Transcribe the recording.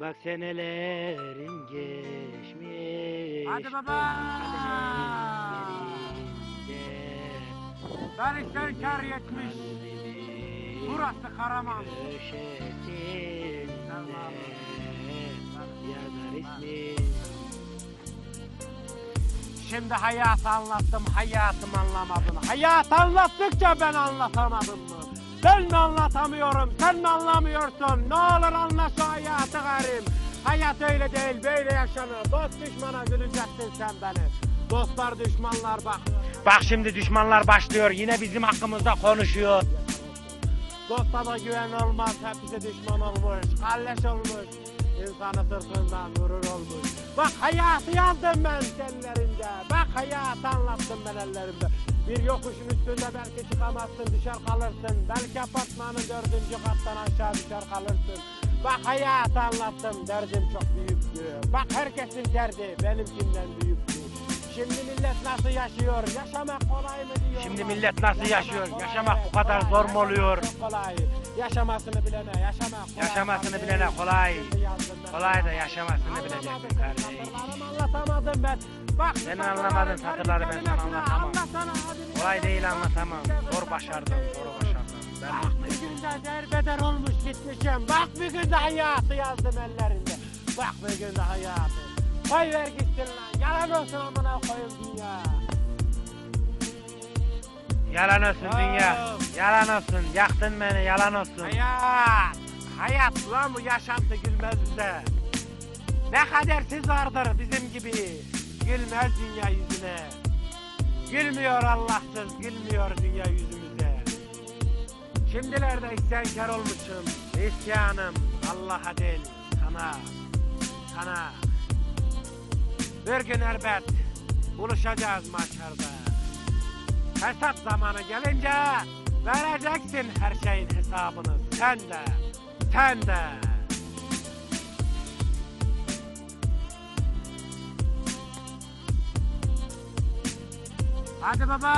Bak senelerin geçmiş. Hadi baba. Barışlar kar yetmiş. Burası Karaman. Köşesinde yazar ismi. Şimdi hayatı anlattım, hayatım anlamadın. Hayat anlattıkça ben anlatamadım mı? Ben mi anlatamıyorum, sen mi anlamıyorsun? Ne olur anla şu hayatı garim. Hayat öyle değil, böyle yaşanır. Dost düşmana güleceksin sen beni. Dostlar düşmanlar bak. Bak şimdi düşmanlar başlıyor. Yine bizim hakkımızda konuşuyor. Dosta da güven olmaz, hepsi düşman olmuş. Kalleş olmuş. İnsanı sırtından vurur olmuş. Bak hayatı yazdım ben ellerinde. Bak hayatı anlattım ben ellerimde. Bir yokuşun üstünde belki çıkamazsın, düşer kalırsın. Belki apartmanın dördüncü kattan aşağı düşer kalırsın. Bak hayatı anlattım, derdim çok büyüktü. Bak herkesin derdi benimkinden büyüktü. Şimdi millet nasıl yaşıyor? Yaşamak kolay mı diyor? Şimdi millet nasıl yaşıyor? Yaşamak bu kadar zor mu oluyor? Çok kolay. Yaşamasını bilene, yaşamak kolay. Yaşamasını bilene kolay. Ben. Kolay da yaşamasını Anlamadım bileceksin ben, kardeş. satırlarımı anlatamadım ben. Bak, anlamadın her satırları, ben sana anlatamam. Kolay değil anlatamam. Zor başardım, zor başardım. Ben Bak bir günde derbeder olmuş gitmişim. Bak bir günde hayatı yazdım ellerinde. Bak bir günde hayatı. Koy ver gitsin lan. Yalan olsun amına koyun dünya. Yalan olsun dünya. Of. Yalan olsun. Yaktın beni yalan olsun. Hayat. Hayat lan bu yaşantı gülmez bize. Ne kadersiz vardır bizim gibi. Gülmez dünya yüzüne. Gülmüyor Allahsız, gülmüyor dünya yüzümüze. Şimdilerde isyankar olmuşum. İsyanım Allah'a değil, sana. Sana. Bir gün elbet buluşacağız maçlarda. Hesap zamanı gelince vereceksin her şeyin hesabını. Sen de, sen de. Hadi baba.